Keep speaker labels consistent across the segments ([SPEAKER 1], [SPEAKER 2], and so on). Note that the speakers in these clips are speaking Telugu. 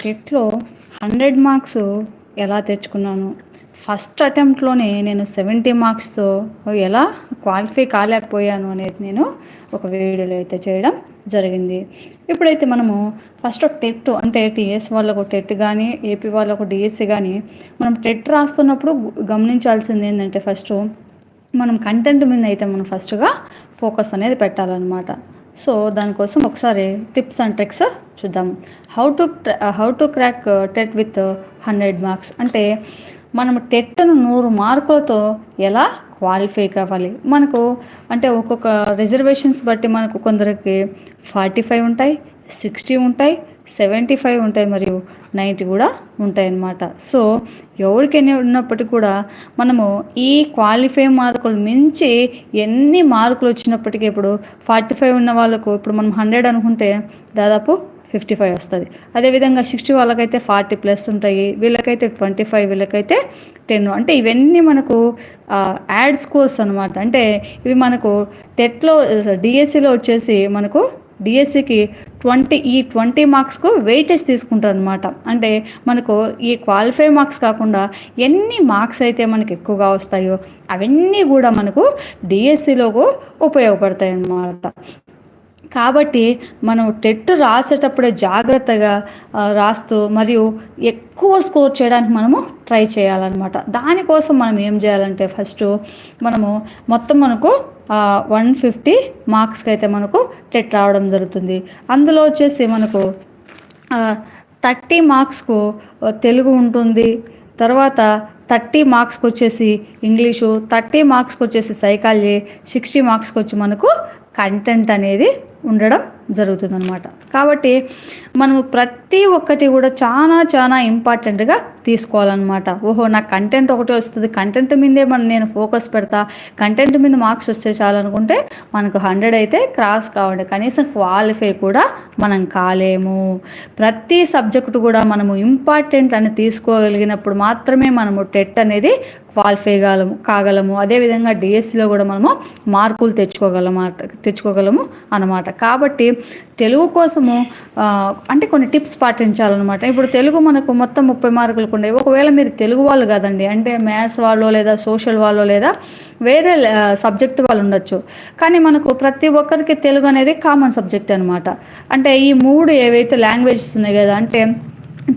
[SPEAKER 1] టెట్లో హండ్రెడ్ మార్క్స్ ఎలా తెచ్చుకున్నాను? ఫస్ట్ అటెంప్ట్లోనే నేను సెవెంటీ మార్క్స్తో ఎలా క్వాలిఫై కాలేకపోయాను అనేది నేను ఒక వీడియోలో అయితే చేయడం జరిగింది. ఇప్పుడైతే మనము ఫస్ట్ టెట్ అంటే టీఎస్ వాళ్ళకు టెట్ కానీ ఏపీ వాళ్ళకు డిఎస్సి కానీ మనం టెట్ రాస్తున్నప్పుడు గమనించాల్సింది ఏంటంటే ఫస్ట్ మనం కంటెంట్ మీద అయితే మనం ఫస్ట్గా ఫోకస్ అనేది పెట్టాలన్నమాట. సో దానికోసం ఒకసారి టిప్స్ అండ్ ట్రిక్స్ చూద్దాం. How to how to crack TET with hundred marks అంటే మనం టెట్ను నూరు మార్కులతో ఎలా క్వాలిఫై కావాలి? మనకు అంటే ఒక్కొక్క రిజర్వేషన్స్ బట్టి మనకు కొందరికి ఫార్టీ ఫైవ్ ఉంటాయి సిక్స్టీ ఉంటాయి సెవెంటీ ఫైవ్ ఉంటాయి మరియు నైట్ కూడా ఉంటాయి అన్నమాట సో ఎవరికైనా ఉన్నప్పటికీ కూడా మనము ఈ క్వాలిఫై మార్కులు మించి ఎన్ని మార్కులు వచ్చినప్పటికీ ఇప్పుడు ఫార్టీ ఫైవ్ ఉన్న వాళ్ళకు ఇప్పుడు మనం హండ్రెడ్ అనుకుంటే దాదాపు ఫిఫ్టీ ఫైవ్ వస్తుంది. అదేవిధంగా సిక్స్టీ వాళ్ళకైతే ఫార్టీ ప్లస్ ఉంటాయి వీళ్ళకైతే ట్వంటీ ఫైవ్ వీళ్ళకైతే టెన్ అంటే ఇవన్నీ మనకు యాడ్ స్కోర్స్ అనమాట అంటే ఇవి మనకు టెట్లో డిఎస్సిలో వచ్చేసి మనకు డిఎస్సికి ట్వంటీ ఈ ట్వంటీ మార్క్స్కు వెయిటేజ్ తీసుకుంటారు అనమాట అంటే మనకు ఈ క్వాలిఫై మార్క్స్ కాకుండా ఎన్ని మార్క్స్ అయితే మనకు ఎక్కువగా వస్తాయో అవన్నీ కూడా మనకు డిఎస్సిలోకి ఉపయోగపడతాయి అన్నమాట కాబట్టి మనం టెట్ రాసేటప్పుడే జాగ్రత్తగా రాస్తూ మరియు ఎక్కువ స్కోర్ చేయడానికి మనము ట్రై చేయాలన్నమాట. దానికోసం మనం ఏం చేయాలంటే ఫస్ట్ మనము మొత్తం మనకు వన్ ఫిఫ్టీ మార్క్స్కి అయితే మనకు టెట్ రావడం జరుగుతుంది. అందులో వచ్చేసి మనకు థర్టీ మార్క్స్కు తెలుగు ఉంటుంది. తర్వాత థర్టీ మార్క్స్కి వచ్చేసి ఇంగ్లీషు థర్టీ మార్క్స్కి వచ్చేసి సైకాలజీ సిక్స్టీ మార్క్స్కి వచ్చి మనకు కంటెంట్ అనేది ఉండడం జరుగుతుందనమాట కాబట్టి మనము ప్రతి ఒక్కటి కూడా చాలా చాలా ఇంపార్టెంట్గా తీసుకోవాలన్నమాట. ఓహో నాకు కంటెంట్ ఒకటే వస్తుంది. కంటెంట్ మీదే మనం నేను ఫోకస్ పెడతా. కంటెంట్ మీద మార్క్స్ వస్తే చాలనుకుంటే మనకు హండ్రెడ్ అయితే క్రాస్ కావండి. కనీసం క్వాలిఫై కూడా మనం కాలేము. ప్రతి సబ్జెక్టు కూడా మనము ఇంపార్టెంట్ అని తీసుకోగలిగినప్పుడు మాత్రమే మనము టెట్ అనేది క్వాలిఫై కాగలము. కాగలము అదేవిధంగా డిఎస్సిలో కూడా మనము మార్కులు తెచ్చుకోగలమాట తెచ్చుకోగలము అనమాట కాబట్టి తెలుగు కోసము అంటే కొన్ని టిప్స్ పాటించాలన్నమాట. ఇప్పుడు తెలుగు మనకు మొత్తం ముప్పై మార్కులు లేకుండా ఒకవేళ మీరు తెలుగు వాళ్ళు కదండి అంటే మ్యాథ్స్ వాళ్ళు లేదా సోషల్ వాళ్ళు లేదా వేరే సబ్జెక్ట్ వాళ్ళు ఉండొచ్చు. కానీ మనకు ప్రతి ఒక్కరికి తెలుగు అనేది కామన్ సబ్జెక్ట్ అనమాట అంటే ఈ మూడు ఏవైతే లాంగ్వేజెస్ ఉన్నాయి కదా అంటే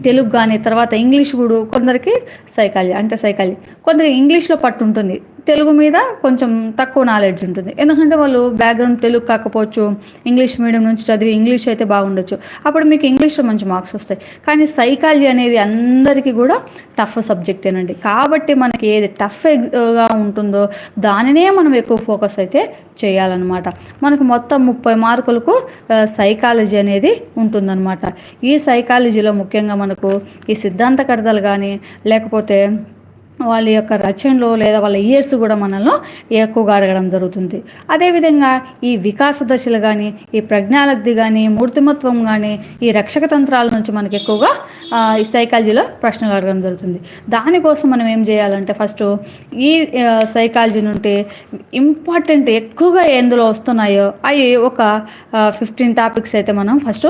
[SPEAKER 1] తెలుగు కానీ తర్వాత ఇంగ్లీష్ కూడా కొందరికి సైకాలజీ అంటే సైకాలజీ కొందరికి ఇంగ్లీష్లో పట్టు ఉంటుంది తెలుగు మీద కొంచెం తక్కువ నాలెడ్జ్ ఉంటుంది. ఎందుకంటే వాళ్ళు బ్యాక్గ్రౌండ్ తెలుగు కాకపోవచ్చు ఇంగ్లీష్ మీడియం నుంచి చదివి ఇంగ్లీష్ అయితే బాగుండొచ్చు. అప్పుడు మీకు ఇంగ్లీష్లో మంచి మార్క్స్ వస్తాయి. కానీ సైకాలజీ అనేది అందరికీ కూడా టఫ్ సబ్జెక్టేనండి కాబట్టి మనకి ఏది టఫ్గా ఉంటుందో దానినే మనం ఎక్కువ ఫోకస్ అయితే చేయాలన్నమాట. మనకు మొత్తం ముప్పై మార్కులకు సైకాలజీ అనేది ఉంటుందన్నమాట. ఈ సైకాలజీలో ముఖ్యంగా మనకు ఈ సిద్ధాంత కడతలు కానీ లేకపోతే వాళ్ళ యొక్క రచనలో లేదా వాళ్ళ ఇయర్స్ కూడా మనల్ని ఎక్కువగా అడగడం జరుగుతుంది. అదేవిధంగా ఈ వికాస దశలు కానీ ఈ ప్రజ్ఞాలబ్ధి కానీ మూర్తిమత్వం కానీ ఈ రక్షక తంత్రాల నుంచి మనకి ఎక్కువగా ఈ సైకాలజీలో ప్రశ్నలు అడగడం జరుగుతుంది. దానికోసం మనం ఏం చేయాలంటే ఫస్ట్ ఈ సైకాలజీ నుండి ఇంపార్టెంట్ ఎక్కువగా ఎందులో వస్తున్నాయో అవి ఒక ఫిఫ్టీన్ టాపిక్స్ అయితే మనం ఫస్ట్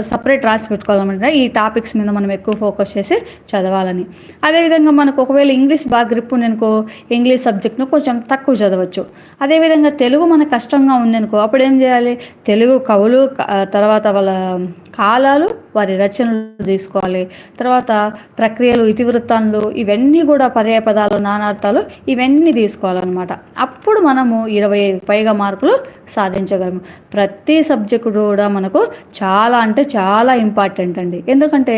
[SPEAKER 1] సపరేట్ రాసి పెట్టుకోవాలన్నమాట. ఈ టాపిక్స్ మీద మనం ఎక్కువ ఫోకస్ చేసి చదవాలని. అదేవిధంగా మనకు ఒకవేళ ఇంగ్లీష్ బాగా గ్రిప్ ఉందనుకో ఇంగ్లీష్ సబ్జెక్ట్ను కొంచెం తక్కువ చదవచ్చు. అదేవిధంగా తెలుగు మనకు కష్టంగా ఉందనుకో అప్పుడు ఏం చేయాలి? తెలుగు కవులు తర్వాత వాళ్ళ కాలాలు వారి రచనలు తీసుకోవాలి. తర్వాత ప్రక్రియలు ఇతివృత్తాలు ఇవన్నీ కూడా పర్యాపదాలు నానార్థాలు ఇవన్నీ తీసుకోవాలన్నమాట. అప్పుడు మనము ఇరవై ఐదు పైగా మార్కులు సాధించగలము. ప్రతి సబ్జెక్టు కూడా మనకు చాలా అంటే చాలా ఇంపార్టెంట్ అండి. ఎందుకంటే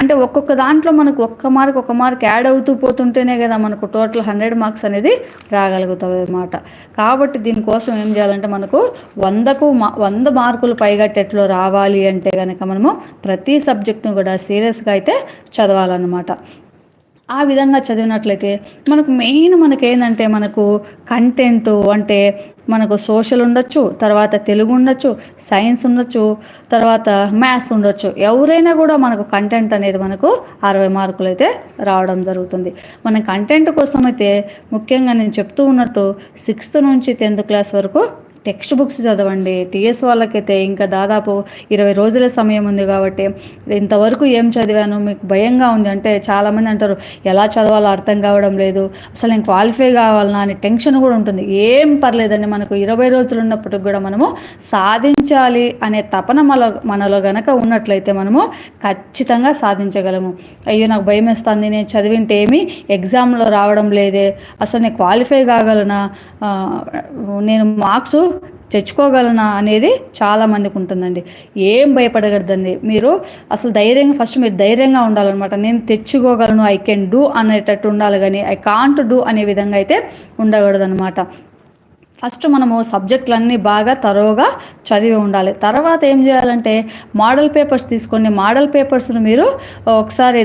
[SPEAKER 1] అంటే ఒక్కొక్క దాంట్లో మనకు ఒక్క మార్క్ ఒక మార్క్ యాడ్ అవుతూ పోతుంటేనే కదా మనకు టోటల్ హండ్రెడ్ మార్క్స్ అనేది రాగలుగుతుంది అనమాట కాబట్టి దీనికోసం ఏం చేయాలంటే మనకు వందకు వంద మార్కులు పైగట్టేట్లో రావాలి అంటే కనుక మనము ప్రతి సబ్జెక్ట్ను కూడా సీరియస్గా అయితే చదవాలన్నమాట. ఆ విధంగా చదివినట్లయితే మనకు మెయిన్ మనకి ఏంటంటే మనకు కంటెంట్ అంటే మనకు సోషల్ ఉండొచ్చు తర్వాత తెలుగు ఉండొచ్చు సైన్స్ ఉండొచ్చు తర్వాత మ్యాథ్స్ ఉండొచ్చు. ఎవరైనా కూడా మనకు కంటెంట్ అనేది మనకు అరవై మార్కులు అయితే రావడం జరుగుతుంది. మన కంటెంట్ కోసం అయితే ముఖ్యంగా నేను చెప్తూ ఉన్నట్టు సిక్స్త్ నుంచి టెన్త్ క్లాస్ వరకు టెక్స్ట్ బుక్స్ చదవండి. టీఎస్ వాళ్ళకైతే ఇంకా దాదాపు ఇరవై రోజుల సమయం ఉంది కాబట్టి ఇంతవరకు ఏం చదివాను? మీకు భయంగా ఉంది అంటే చాలామంది అంటారు ఎలా చదవాలో అర్థం కావడం లేదు. అసలు నేను క్వాలిఫై కావాలన్నా అని టెన్షన్ కూడా ఉంటుంది. ఏం పర్లేదండి మనకు ఇరవై రోజులు ఉన్నప్పటికి కూడా మనము సాధించాలి అనే తపన మనలో మనలో గనక ఉన్నట్లయితే మనము ఖచ్చితంగా సాధించగలము. అయ్యో నాకు భయం వేస్తుంది. నేను చదివింటే ఏమి ఎగ్జామ్లో రావడం లేదే. అసలు నేను క్వాలిఫై కాగలనా? నేను మార్క్స్ తెచ్చుకోగలనా అనేది చాలా మందికి ఉంటుందండి. ఏం భయపడగలదండి మీరు అసలు ధైర్యంగా ఫస్ట్ మీరు ధైర్యంగా ఉండాలన్నమాట. నేను తెచ్చుకోగలను ఐ కెన్ డూ అనేటట్టు ఉండాలి కానీ ఐ కాంట్ డూ అనే విధంగా అయితే ఉండకూడదు అనమాట ఫస్ట్ మనము సబ్జెక్టులన్నీ బాగా తరోగా చదివి ఉండాలి. తర్వాత ఏం చేయాలంటే మోడల్ పేపర్స్ తీసుకోండి. మోడల్ పేపర్స్ను మీరు ఒకసారి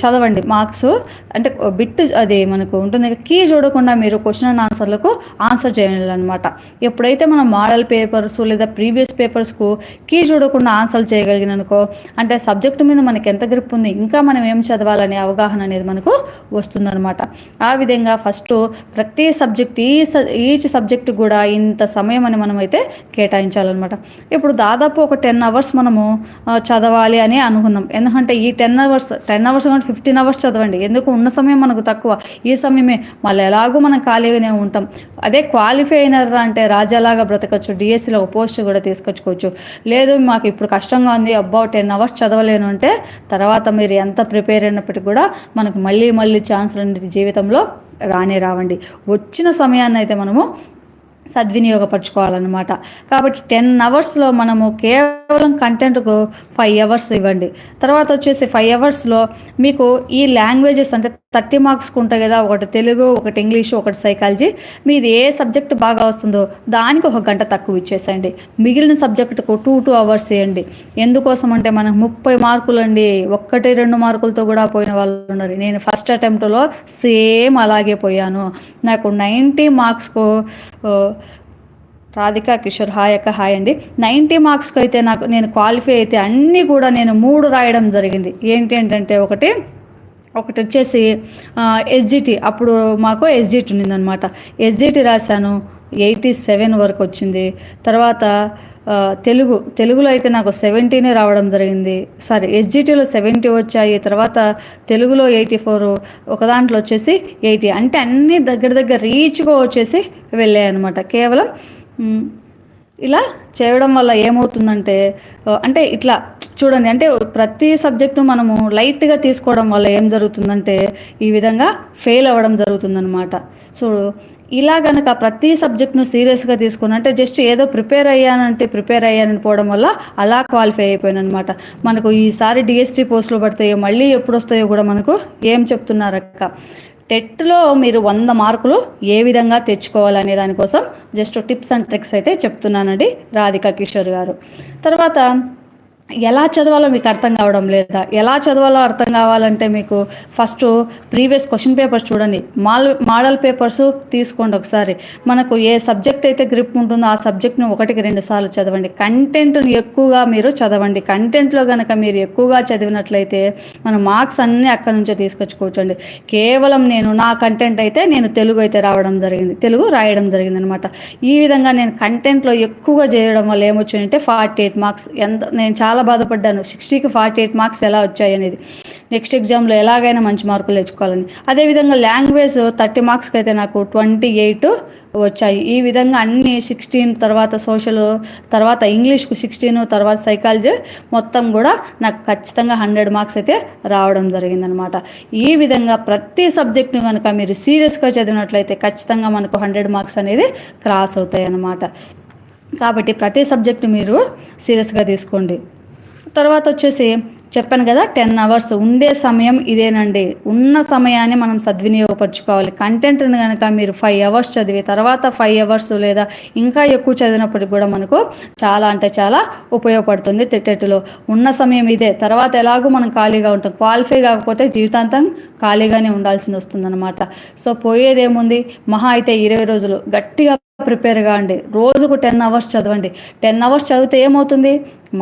[SPEAKER 1] చదవండి. మార్క్స్ అంటే బిట్ అది మనకు ఉంటుంది కీ చూడకుండా మీరు క్వశ్చన్ అండ్ ఆన్సర్లకు ఆన్సర్ చేయాలన్నమాట. ఎప్పుడైతే మనం మోడల్ పేపర్స్ లేదా ప్రీవియస్ పేపర్స్కు కీ చూడకుండా ఆన్సర్ చేయగలిగిననుకో అంటే సబ్జెక్టు మీద మనకి ఎంత గ్రిప్ ఉంది ఇంకా మనం ఏం చదవాలనే అవగాహన అనేది మనకు వస్తుందన్నమాట. ఆ విధంగా ఫస్ట్ ప్రతి సబ్జెక్ట్ ఈ ఈచ్ సబ్జెక్ట్ కూడా ఇంత సమయం అని మనం అయితే కేటాయించాలన్నమాట ఇప్పుడు దాదాపు ఒక టెన్ అవర్స్ మనము చదవాలి అని అనుకున్నాం. ఎందుకంటే ఈ టెన్ అవర్స్ టెన్ అవర్స్ కానీ ఫిఫ్టీన్ అవర్స్ చదవండి. ఎందుకు? ఉన్న సమయం మనకు తక్కువ. ఈ సమయమే మళ్ళీ ఎలాగో మనం ఖాళీగానే ఉంటాం. అదే క్వాలిఫై అయినారా అంటే రాజాలాగా బ్రతకచ్చు. డిఎస్సిలో ఒక పోస్ట్ కూడా తీసుకొచ్చుకోవచ్చు. లేదు మాకు ఇప్పుడు కష్టంగా ఉంది. అబ్బా టెన్ అవర్స్ చదవలేను అంటే తర్వాత మీరు ఎంత ప్రిపేర్ అయినప్పటికీ కూడా మనకు మళ్ళీ మళ్ళీ ఛాన్సులు అనేది జీవితంలో రానే రావండి. వచ్చిన సమయాన్ని అయితే మనము సద్వినియోగపరచుకోవాలన్నమాట. కాబట్టి టెన్ అవర్స్లో మనము కేవలం కంటెంట్కు ఫైవ్ అవర్స్ ఇవ్వండి. తర్వాత వచ్చేసి ఫైవ్ అవర్స్లో మీకు ఈ లాంగ్వేజెస్ అంటే థర్టీ మార్క్స్కి ఉంటాయి కదా ఒకటి తెలుగు ఒకటి ఇంగ్లీషు ఒకటి సైకాలజీ మీది ఏ సబ్జెక్ట్ బాగా వస్తుందో దానికి ఒక గంట తక్కువ ఇచ్చేసండి మిగిలిన సబ్జెక్టుకు టూ టూ అవర్స్ వేయండి ఎందుకోసం అంటే మనకు ముప్పై మార్కులు అండి ఒక్కటి రెండు మార్కులతో కూడా పోయిన వాళ్ళు ఉన్నారు. నేను ఫస్ట్ అటెంప్ట్లో సేమ్ అలాగే పోయాను. నాకు నైంటీ మార్క్స్కు రాధిక కిషోర్ హాయ్ అక్క హాయ్ అండి. నైంటీ మార్క్స్కి అయితే నాకు నేను క్వాలిఫై అయితే అన్నీ కూడా నేను మూడు రాయడం జరిగింది. ఏంటి ఏంటంటే ఒకటి ఒకటి వచ్చేసి ఎస్జిటి అప్పుడు మాకు ఎస్జిటి ఉన్నిందనమాట. ఎస్జిటి రాశాను ఎయిటీ సెవెన్ వరకు వచ్చింది. తర్వాత తెలుగు తెలుగులో అయితే నాకు సెవెంటీనే రావడం జరిగింది. సారీ ఎస్జిటీలో సెవెంటీ వచ్చాయి. తర్వాత తెలుగులో ఎయిటీ ఫోర్ ఒక దాంట్లో వచ్చేసి ఎయిటీ. అంటే అన్నీ దగ్గర దగ్గర రీచ్గా వచ్చేసి వెళ్ళాయి అనమాట కేవలం ఇలా చేయడం వల్ల ఏమవుతుందంటే అంటే ఇట్లా చూడండి అంటే ప్రతి సబ్జెక్టు మనము లైట్గా తీసుకోవడం వల్ల ఏం జరుగుతుందంటే ఈ విధంగా ఫెయిల్ అవ్వడం జరుగుతుందనమాట సో ఇలా గనక ప్రతి సబ్జెక్ట్ను సీరియస్గా తీసుకుని అంటే జస్ట్ ఏదో ప్రిపేర్ అయ్యానంటే ప్రిపేర్ అయ్యానని పోవడం వల్ల అలా క్వాలిఫై అయిపోయాను అనమాట మనకు ఈసారి డిఎస్టీ పోస్టులు పడతాయో మళ్ళీ ఎప్పుడు వస్తాయో కూడా మనకు ఏం చెప్తున్నారక్క? టెట్లో మీరు వంద మార్కులు ఏ విధంగా తెచ్చుకోవాలనే దానికోసం జస్ట్ టిప్స్ అండ్ ట్రిక్స్ అయితే చెప్తున్నానండి రాధికా కిషోర్ గారు. తర్వాత ఎలా చదవాలో మీకు అర్థం కావడం లేదా? ఎలా చదవాలో అర్థం కావాలంటే మీకు ఫస్ట్ ప్రీవియస్ క్వశ్చన్ పేపర్స్ చూడండి. మాల్ మోడల్ పేపర్స్ తీసుకోండి ఒకసారి. మనకు ఏ సబ్జెక్ట్ అయితే గ్రిప్ ఉంటుందో ఆ సబ్జెక్ట్ను ఒకటికి రెండు సార్లు చదవండి. కంటెంట్ను ఎక్కువగా మీరు చదవండి. కంటెంట్లో కనుక మీరు ఎక్కువగా చదివినట్లయితే మన మార్క్స్ అన్నీ అక్కడ నుంచే తీసుకొచ్చుకోవచ్చండి. కేవలం నేను నా కంటెంట్ అయితే నేను తెలుగు అయితే రావడం జరిగింది. తెలుగు రాయడం జరిగింది అనమాట ఈ విధంగా నేను కంటెంట్లో ఎక్కువగా చేయడం వల్ల ఏమొచ్చిందంటే ఫార్టీ ఎయిట్ మార్క్స్. ఎంత నేను చాలా చాలా బాధపడ్డాను. సిక్స్టీకి ఫార్టీ ఎయిట్ మార్క్స్ ఎలా వచ్చాయి అనేది. నెక్స్ట్ ఎగ్జామ్లో ఎలాగైనా మంచి మార్కులు తెచ్చుకోవాలని. అదేవిధంగా లాంగ్వేజ్ థర్టీ మార్క్స్కి అయితే నాకు ట్వంటీ ఎయిట్ వచ్చాయి. ఈ విధంగా అన్ని సిక్స్టీన్ తర్వాత సోషల్ తర్వాత ఇంగ్లీష్కు సిక్స్టీన్ తర్వాత సైకాలజీ మొత్తం కూడా నాకు ఖచ్చితంగా హండ్రెడ్ మార్క్స్ అయితే రావడం జరిగిందనమాట. ఈ విధంగా ప్రతి సబ్జెక్ట్ను కనుక మీరు సీరియస్గా చదివినట్లయితే ఖచ్చితంగా మనకు హండ్రెడ్ మార్క్స్ అనేది క్రాస్ అవుతాయి అన్నమాట కాబట్టి ప్రతి సబ్జెక్టు మీరు సీరియస్గా తీసుకోండి. తర్వాత వచ్చేసి చెప్పాను కదా టెన్ అవర్స్ ఉండే సమయం ఇదేనండి. ఉన్న సమయాన్ని మనం సద్వినియోగపరచుకోవాలి. కంటెంట్ని కనుక మీరు ఫైవ్ అవర్స్ చదివి తర్వాత ఫైవ్ అవర్స్ లేదా ఇంకా ఎక్కువ చదివినప్పటికి కూడా మనకు చాలా అంటే చాలా ఉపయోగపడుతుంది తిట్టెట్టులో ఉన్న సమయం ఇదే. తర్వాత ఎలాగో మనం ఖాళీగా ఉంటాం. క్వాలిఫై కాకపోతే జీవితాంతం ఖాళీగానే ఉండాల్సింది వస్తుందన్నమాట. సో పోయేదేముంది? మహా అయితే ఇరవై రోజులు. గట్టిగా ప్రిపేర్ కాండి. రోజుకు టెన్ అవర్స్ చదవండి. టెన్ అవర్స్ చదివితే ఏమవుతుంది?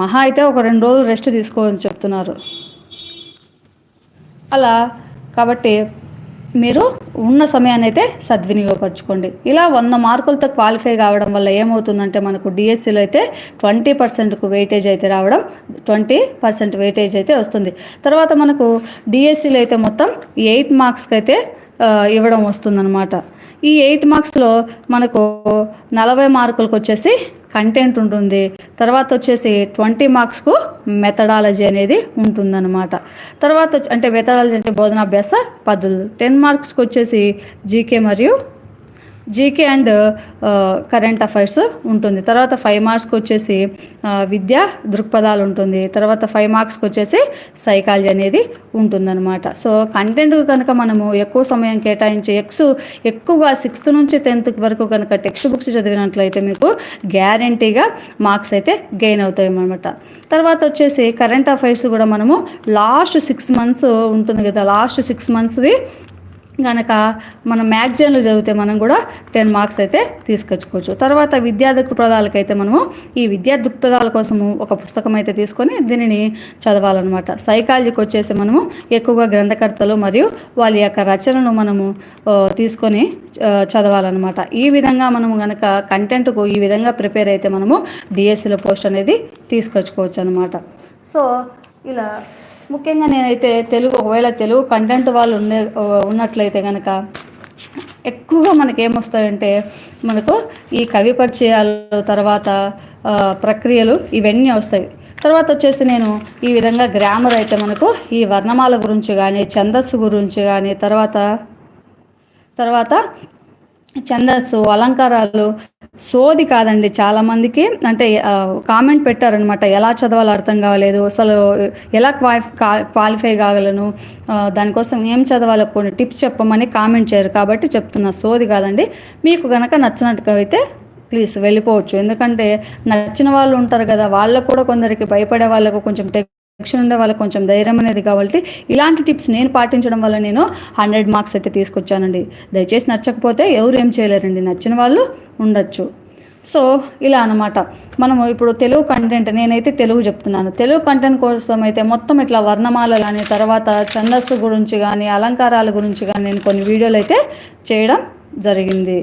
[SPEAKER 1] మహా అయితే ఒక రెండు రోజులు రెస్ట్ తీసుకోమని చెప్తున్నారు. అలా కాబట్టి మీరు ఉన్న సమయాన్ని అయితే సద్వినియోగపరచుకోండి. ఇలా వంద మార్కులతో క్వాలిఫై కావడం వల్ల ఏమవుతుందంటే మనకు డిఎస్సిలో అయితే ట్వంటీ పర్సెంట్కు వెయిటేజ్ అయితే రావడం ట్వంటీ పర్సెంట్ వెయిటేజ్ అయితే వస్తుంది. తర్వాత మనకు డిఎస్సిలో అయితే మొత్తం ఎయిట్ మార్క్స్కి అయితే ఇవ్వడం వస్తుందన్నమాట. ఈ ఎయిట్ మార్క్స్లో మనకు నలభై మార్కులకు వచ్చేసి కంటెంట్ ఉంటుంది. తర్వాత వచ్చేసి ట్వంటీ మార్క్స్కు మెథడాలజీ అనేది ఉంటుందన్నమాట. తర్వాత అంటే మెథడాలజీ అంటే బోధనాభ్యాస పద్ధతులు టెన్ మార్క్స్కి వచ్చేసి జీకే మరియు జీకే అండ్ కరెంట్ అఫైర్స్ ఉంటుంది. తర్వాత ఫైవ్ మార్క్స్కి వచ్చేసి uh, విద్యా దృక్పథాలు ఉంటుంది. తర్వాత ఫైవ్ మార్క్స్కి వచ్చేసి సైకాలజీ అనేది ఉంటుందన్నమాట. సో కంటెంట్ కనుక మనము ఎక్కువ సమయం కేటాయించి ఎక్స్ ఎక్కువగా సిక్స్త్ నుంచి టెన్త్ వరకు కనుక టెక్స్ట్ బుక్స్ చదివినట్లయితే మీకు గ్యారంటీగా మార్క్స్ అయితే గెయిన్ అవుతాయి తర్వాత వచ్చేసి కరెంట్ అఫైర్స్ కూడా మనము లాస్ట్ సిక్స్ మంత్స్ ఉంటుంది కదా లాస్ట్ సిక్స్ మంత్స్వి కనుక మనం మ్యాగజైన్లు చదివితే మనం కూడా టెన్ మార్క్స్ అయితే తీసుకొచ్చుకోవచ్చు. తర్వాత విద్యా దృక్పథాలకైతే మనము ఈ విద్యా దృక్పథాల కోసము ఒక పుస్తకం అయితే తీసుకొని దీనిని చదవాలన్నమాట. సైకాలజీకి వచ్చేసి మనము ఎక్కువగా గ్రంథకర్తలు మరియు వాళ్ళ యొక్క రచనను మనము తీసుకొని చదవాలన్నమాట. ఈ విధంగా మనము కనుక కంటెంట్కు ఈ విధంగా ప్రిపేర్ అయితే మనము డిఎస్సీల పోస్ట్ అనేది తీసుకొచ్చుకోవచ్చు అనమాట సో ఇలా ముఖ్యంగా నేనైతే తెలుగు ఒకవేళ తెలుగు కంటెంట్ వాళ్ళు ఉండే ఉన్నట్లయితే కనుక ఎక్కువగా మనకి ఏమొస్తాయంటే మనకు ఈ కవి పరిచయాలు తర్వాత ప్రక్రియలు ఇవన్నీ వస్తాయి. తర్వాత వచ్చేసి నేను ఈ విధంగా గ్రామర్ అయితే మనకు ఈ వర్ణమాల గురించి కానీ ఛందస్సు గురించి కానీ తర్వాత తర్వాత ఛందస్సు అలంకారాలు సోది కాదండి. చాలామందికి అంటే కామెంట్ పెట్టారనమాట ఎలా చదవాలో అర్థం కావలేదు. అసలు ఎలా క్వాలిఫై కాగలను? దానికోసం ఏం చదవాలో కొన్ని టిప్స్ చెప్పమని కామెంట్ చేయరు. కాబట్టి చెప్తున్నా సోది కాదండి. మీకు కనుక నచ్చినట్టుగా అయితే ప్లీజ్ వెళ్ళిపోవచ్చు. ఎందుకంటే నచ్చిన వాళ్ళు ఉంటారు కదా వాళ్ళకు కూడా కొందరికి భయపడే వాళ్ళకు కొంచెం టెక్ ఉండే వాళ్ళకి కొంచెం ధైర్యం అనేది కాబట్టి ఇలాంటి టిప్స్ నేను పాటించడం వల్ల నేను హండ్రెడ్ మార్క్స్ అయితే తీసుకొచ్చానండి. దయచేసి నచ్చకపోతే ఎవరు ఏం చేయలేరండి. నచ్చిన వాళ్ళు ఉండొచ్చు. సో ఇలా అనమాట మనము ఇప్పుడు తెలుగు కంటెంట్ నేనైతే తెలుగు చెప్తున్నాను. తెలుగు కంటెంట్ కోసం అయితే మొత్తం ఇట్లా వర్ణమాల కానీ తర్వాత ఛందస్సు గురించి కానీ అలంకారాల గురించి కానీ నేను కొన్ని వీడియోలు అయితే చేయడం జరిగింది.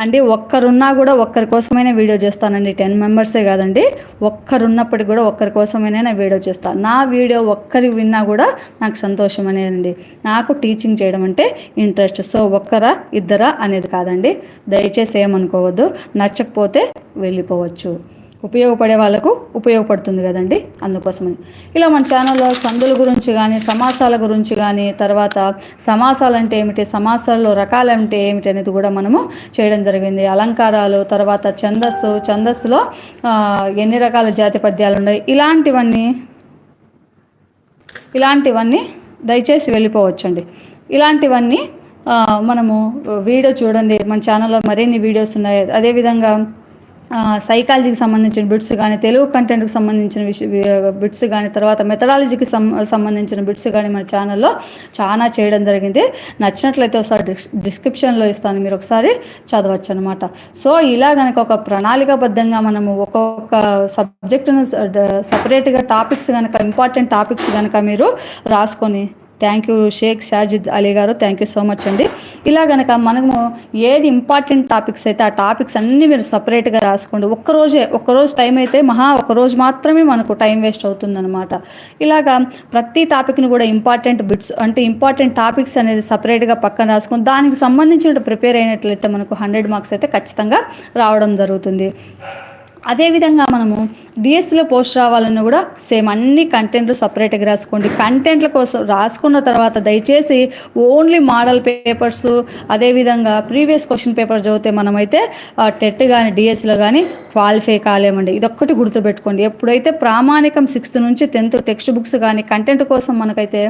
[SPEAKER 1] అంటే ఒక్కరున్నా కూడా ఒక్కరి కోసమైనా వీడియో చేస్తానండి. టెన్ మెంబర్సే కాదండి ఒక్కరున్నప్పటికి కూడా ఒక్కరి కోసమైనా వీడియో చేస్తాను నా వీడియో ఒక్కరి విన్నా కూడా నాకు సంతోషం అనేదండి. నాకు టీచింగ్ చేయడం అంటే ఇంట్రెస్ట్. సో ఒక్కరా ఇద్దరా అనేది కాదండి. దయచేసి ఏమనుకోవద్దు. నచ్చకపోతే వెళ్ళిపోవచ్చు. ఉపయోగపడే వాళ్ళకు ఉపయోగపడుతుంది కదండి. అందుకోసమని. ఇలా మన ఛానల్లో సందుల గురించి కానీ సమాసాల గురించి కానీ తర్వాత సమాసాలు అంటే ఏమిటి సమాసాల్లో రకాలు అంటే ఏమిటి అనేది కూడా మనము చేయడం జరిగింది. అలంకారాలు తర్వాత ఛందస్సు ఛందస్సులో ఎన్ని రకాల జాతి పద్యాలు ఉన్నాయి ఇలాంటివన్నీ ఇలాంటివన్నీ దయచేసి వెళ్ళిపోవచ్చండి. ఇలాంటివన్నీ మనము వీడియో చూడండి. మన ఛానల్లో మరిన్ని వీడియోస్ ఉన్నాయి. అదేవిధంగా సైకాలజీకి సంబంధించిన బిట్స్ కానీ తెలుగు కంటెంట్కి సంబంధించిన విష బిట్స్ కానీ తర్వాత మెథడాలజీకి సంబంధించిన బిట్స్ కానీ మన ఛానల్లో చాలా చేయడం జరిగింది. నచ్చినట్లయితే ఒకసారి డిస్క్రిప్షన్లో ఇస్తాను మీరు ఒకసారి చదవచ్చు అనమాట సో ఇలా కనుక ఒక ప్రణాళికాబద్ధంగా మనము ఒక్కొక్క సబ్జెక్టును సపరేట్గా టాపిక్స్ కనుక ఇంపార్టెంట్ టాపిక్స్ కనుక మీరు రాసుకొని థ్యాంక్ యూ షేక్ షాజిద్ అలీ గారు. థ్యాంక్ యూ సో మచ్ అండి. ఇలా గనక మనము ఏది ఇంపార్టెంట్ టాపిక్స్ అయితే ఆ టాపిక్స్ అన్నీ మీరు సపరేట్గా రాసుకోండి. ఒక్కరోజే ఒక్కరోజు టైం అయితే మహా ఒకరోజు మాత్రమే మనకు టైం వేస్ట్ అవుతుందన్నమాట. ఇలాగా ప్రతి టాపిక్ని కూడా ఇంపార్టెంట్ బిట్స్ అంటే ఇంపార్టెంట్ టాపిక్స్ అనేది సపరేట్గా పక్కన రాసుకొని దానికి సంబంధించిన ప్రిపేర్ అయినట్లయితే మనకు హండ్రెడ్ మార్క్స్ అయితే ఖచ్చితంగా రావడం జరుగుతుంది. అదేవిధంగా మనము డిఎస్సిలో పోస్ట్ రావాలన్నా కూడా సేమ్ అన్ని కంటెంట్లు సపరేట్గా రాసుకోండి. కంటెంట్ల కోసం రాసుకున్న తర్వాత దయచేసి ఓన్లీ మోడల్ పేపర్స్ అదేవిధంగా ప్రీవియస్ క్వశ్చన్ పేపర్ చదివితే మనమైతే టెట్ కానీ డిఎస్సిలో కానీ క్వాలిఫై కాలేమండి. ఇదొక్కటి గుర్తుపెట్టుకోండి. ఎప్పుడైతే ప్రామాణికం సిక్స్త్ నుంచి టెన్త్ టెక్స్ట్ బుక్స్ కానీ కంటెంట్ కోసం మనకైతే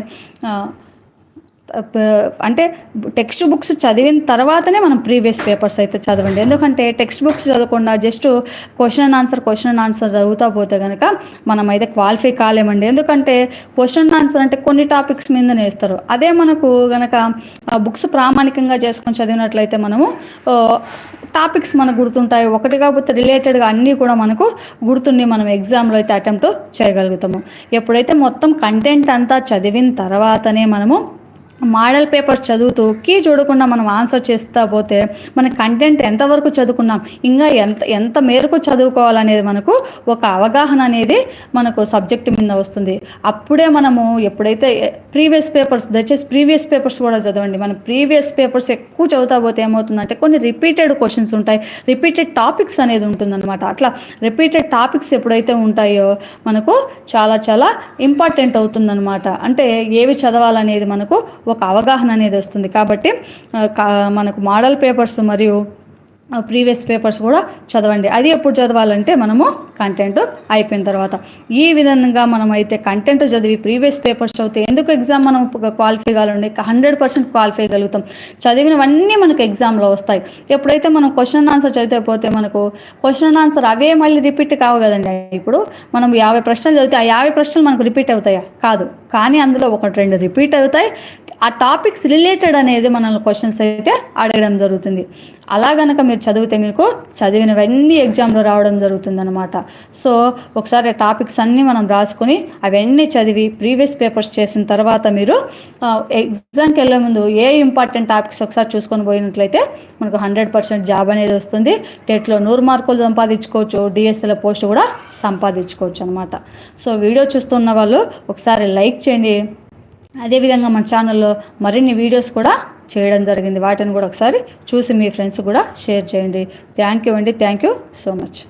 [SPEAKER 1] అంటే టెక్స్ట్ బుక్స్ చదివిన తర్వాతనే మనం ప్రీవియస్ పేపర్స్ అయితే చదవండి. ఎందుకంటే టెక్స్ట్ బుక్స్ చదవకుండా just question and answer question and answer చదువుతా పోతే కనుక మనం అయితే క్వాలిఫై కాలేమండి. ఎందుకంటే క్వశ్చన్ అండ్ ఆన్సర్ అంటే కొన్ని టాపిక్స్ మీదనే వేస్తారు. అదే మనకు కనుక బుక్స్ ప్రామాణికంగా చేసుకొని చదివినట్లయితే మనము టాపిక్స్ మనకు గుర్తుంటాయి. ఒకటి కాకపోతే రిలేటెడ్గా అన్నీ కూడా మనకు గుర్తుండి మనం ఎగ్జామ్లో అయితే అటెంప్ట్ చేయగలుగుతాము. ఎప్పుడైతే మొత్తం కంటెంట్ అంతా చదివిన తర్వాతనే మనము మోడల్ పేపర్స్ చదువుతూ కీ చూడకుండా మనం ఆన్సర్ చేస్తా పోతే మన కంటెంట్ ఎంతవరకు చదువుకున్నాం ఇంకా ఎంత ఎంత మేరకు చదువుకోవాలనేది మనకు ఒక అవగాహన అనేది మనకు సబ్జెక్ట్ మీద వస్తుంది. అప్పుడే మనము ఎప్పుడైతే ప్రీవియస్ పేపర్స్ దయచేసి ప్రీవియస్ పేపర్స్ కూడా చదవండి. మనం ప్రీవియస్ పేపర్స్ ఎక్కువ చదువుతా పోతే ఏమవుతుందంటే కొన్ని రిపీటెడ్ క్వశ్చన్స్ ఉంటాయి. రిపీటెడ్ టాపిక్స్ అనేది ఉంటుందన్నమాట. అట్లా రిపీటెడ్ టాపిక్స్ ఎప్పుడైతే ఉంటాయో మనకు చాలా చాలా ఇంపార్టెంట్ అవుతుందన్నమాట. అంటే ఏవి చదవాలనేది మనకు ఒక అవగాహన అనేది వస్తుంది. కాబట్టి కా- మనకు మోడల్ పేపర్స్ మరియు ప్రీవియస్ పేపర్స్ కూడా చదవండి. అది ఎప్పుడు చదవాలంటే మనము కంటెంట్ అయిపోయిన తర్వాత. ఈ విధంగా మనం అయితే కంటెంట్ చదివి ప్రీవియస్ పేపర్స్ చదివితే ఎందుకు ఎగ్జామ్ మనం క్వాలిఫై కావాలండి? హండ్రెడ్ పర్సెంట్ క్వాలిఫై కలుగుతాం చదివినవన్నీ మనకు ఎగ్జామ్లో వస్తాయి. ఎప్పుడైతే మనం క్వశ్చన్ ఆన్సర్ చదివితే పోతే మనకు క్వశ్చన్ ఆన్సర్ అవే మళ్ళీ రిపీట్ కావు కదండి. ఇప్పుడు మనం యాభై ప్రశ్నలు చదివితే ఆ యాభై ప్రశ్నలు మనకు రిపీట్ అవుతాయా? కాదు. కానీ అందులో ఒకటి రెండు రిపీట్ అవుతాయి. ఆ టాపిక్స్ రిలేటెడ్ అనేది మనల్ని క్వశ్చన్స్ అయితే అడగడం జరుగుతుంది. అలా గనక మీరు చదివితే మీకు చదివినవన్నీ ఎగ్జామ్లో రావడం జరుగుతుందనమాట సో ఒకసారి టాపిక్స్ అన్నీ మనం రాసుకొని అవన్నీ చదివి ప్రీవియస్ పేపర్స్ చేసిన తర్వాత మీరు ఎగ్జామ్కి వెళ్ళే ముందు ఏ ఇంపార్టెంట్ టాపిక్స్ ఒకసారి చూసుకొని పోయినట్లయితే మనకు హండ్రెడ్ పర్సెంట్ జాబ్ అనేది వస్తుంది. టెట్లో నూరు మార్కులు సంపాదించుకోవచ్చు డిఎస్ఎల్ పోస్ట్ కూడా సంపాదించుకోవచ్చు అనమాట సో వీడియో చూస్తున్న వాళ్ళు ఒకసారి లైక్ చేయండి. అదేవిధంగా మన ఛానల్లో మరిన్ని వీడియోస్ కూడా చేయడం జరిగింది. వాటిని కూడా ఒకసారి చూసి మీ ఫ్రెండ్స్ కూడా షేర్ చేయండి. థ్యాంక్ యూ అండి. Thank you so much.